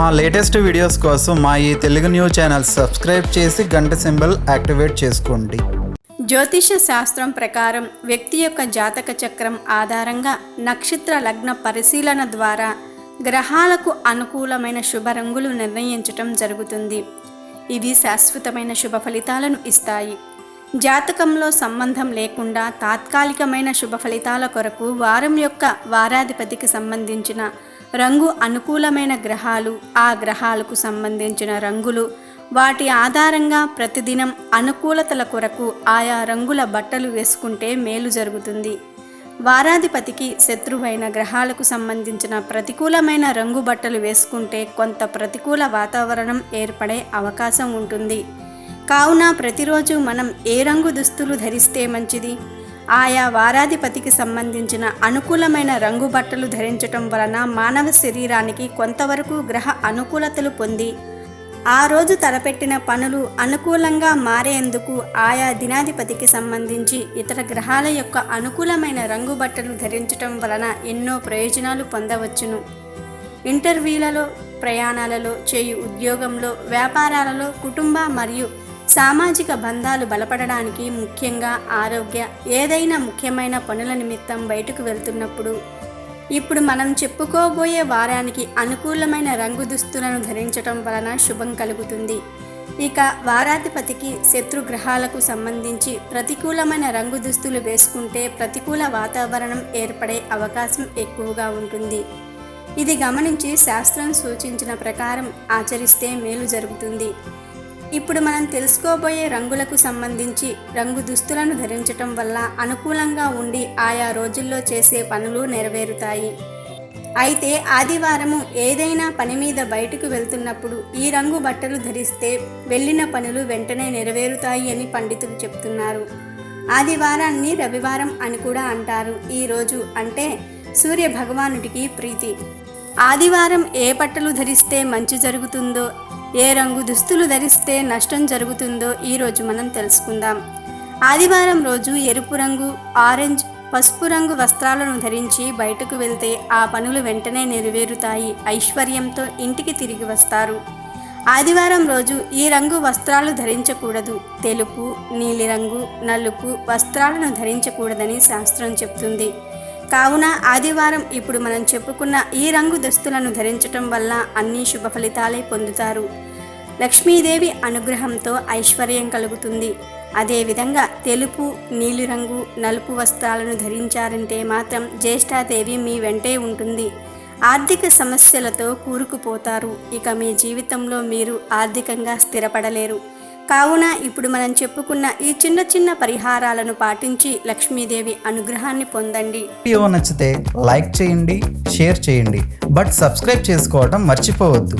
మా latest videos కోసం మా ఈ తెలుగు న్యూస్ ఛానల్ సబ్స్క్రైబ్ చేసి గంట సింబల్ యాక్టివేట్ చేసుకోండి. జ్యోతిష శాస్త్రం ప్రకారం వ్యక్తి యొక్క జాతక చక్రం ఆధారంగా నక్షత్ర లగ్న పరిశీలన ద్వారా గ్రహాలకు అనుకూలమైన శుభ రంగులు నిర్ణయించటం జరుగుతుంది. ఇవి శాశ్వతమైన శుభ ఫలితాలను ఇస్తాయి. జాతకంలో సంబంధం లేకుండా తాత్కాలికమైన శుభ ఫలితాల కొరకు వారం యొక్క వారాధిపతికి సంబంధించిన రంగు అనుకూలమైన గ్రహాలు ఆ గ్రహాలకు సంబంధించిన రంగులు వాటి ఆధారంగా ప్రతిదినం అనుకూలతల కొరకు ఆయా రంగుల బట్టలు వేసుకుంటే మేలు జరుగుతుంది. వారాధిపతికి శత్రువైన గ్రహాలకు సంబంధించిన ప్రతికూలమైన రంగు బట్టలు వేసుకుంటే కొంత ప్రతికూల వాతావరణం ఏర్పడే అవకాశం ఉంటుంది. కావున ప్రతిరోజు మనం ఏ రంగు దుస్తులు ధరిస్తే మంచిది? ఆయా వారాధిపతికి సంబంధించిన అనుకూలమైన రంగు బట్టలు ధరించటం వలన మానవ శరీరానికి కొంతవరకు గ్రహ అనుకూలతలు పొంది ఆ రోజు తలపెట్టిన పనులు అనుకూలంగా మారేందుకు ఆయా దినాధిపతికి సంబంధించి ఇతర గ్రహాల యొక్క అనుకూలమైన రంగు బట్టలు ధరించటం వలన ఎన్నో ప్రయోజనాలు పొందవచ్చును. ఇంటర్వ్యూలలో ప్రయాణాలలో చేయు ఉద్యోగంలో వ్యాపారాలలో కుటుంబ మరియు సామాజిక బంధాలు బలపడడానికి ముఖ్యంగా ఆరోగ్య ఏదైనా ముఖ్యమైన పనుల నిమిత్తం బయటకు వెళ్తున్నప్పుడు ఇప్పుడు మనం చెప్పుకోబోయే వారానికి అనుకూలమైన రంగు దుస్తులను ధరించటం వలన శుభం కలుగుతుంది. ఇక వారాధిపతికి శత్రు గ్రహాలకు సంబంధించి ప్రతికూలమైన రంగు దుస్తులు వేసుకుంటే ప్రతికూల వాతావరణం ఏర్పడే అవకాశం ఎక్కువగా ఉంటుంది. ఇది గమనించి శాస్త్రం సూచించిన ప్రకారం ఆచరిస్తే మేలు జరుగుతుంది. ఇప్పుడు మనం తెలుసుకోబోయే రంగులకు సంబంధించి రంగు దుస్తులను ధరించటం వల్ల అనుకూలంగా ఉండి ఆయా రోజుల్లో చేసే పనులు నెరవేరుతాయి. అయితే ఆదివారము ఏదైనా పని మీద బయటకు వెళ్తున్నప్పుడు ఈ రంగు బట్టలు ధరిస్తే వెళ్ళిన పనులు వెంటనే నెరవేరుతాయి అని పండితులు చెప్తున్నారు. ఆదివారాన్ని రవివారం అని కూడా అంటారు. ఈ రోజు అంటే సూర్య భగవానుడికి ప్రీతి. ఆదివారం ఏ బట్టలు ధరిస్తే మంచి జరుగుతుందో ఏ రంగు దుస్తులు ధరిస్తే నష్టం జరుగుతుందో ఈరోజు మనం తెలుసుకుందాం. ఆదివారం రోజు ఎరుపు రంగు ఆరెంజ్ పసుపు రంగు వస్త్రాలను ధరించి బయటకు వెళ్తే ఆ పనులు వెంటనే నెరవేరుతాయి. ఐశ్వర్యంతో ఇంటికి తిరిగి వస్తారు. ఆదివారం రోజు ఈ రంగు వస్త్రాలు ధరించకూడదు. తెలుపు నీలిరంగు నలుపు వస్త్రాలను ధరించకూడదని శాస్త్రం చెప్తుంది. కావున ఆదివారం ఇప్పుడు మనం చెప్పుకున్న ఈ రంగు దుస్తులను ధరించటం వల్ల అన్ని శుభ ఫలితాలే పొందుతారు. లక్ష్మీదేవి అనుగ్రహంతో ఐశ్వర్యం కలుగుతుంది. అదేవిధంగా తెలుపు నీలిరంగు నలుపు వస్త్రాలను ధరించారంటే మాత్రం జ్యేష్ఠాదేవి మీ వెంటే ఉంటుంది. ఆర్థిక సమస్యలతో కూరుకుపోతారు. ఇక మీ జీవితంలో మీరు ఆర్థికంగా స్థిరపడలేరు. కావున ఇప్పుడు మనం చెప్పుకున్న ఈ చిన్న చిన్న పరిహారాలను పాటించి లక్ష్మీదేవి అనుగ్రహాన్ని పొందండి. వీడియో నచ్చితే లైక్ చేయండి షేర్ చేయండి. బట్ సబ్స్క్రైబ్ చేసుకోవడం మర్చిపోవద్దు.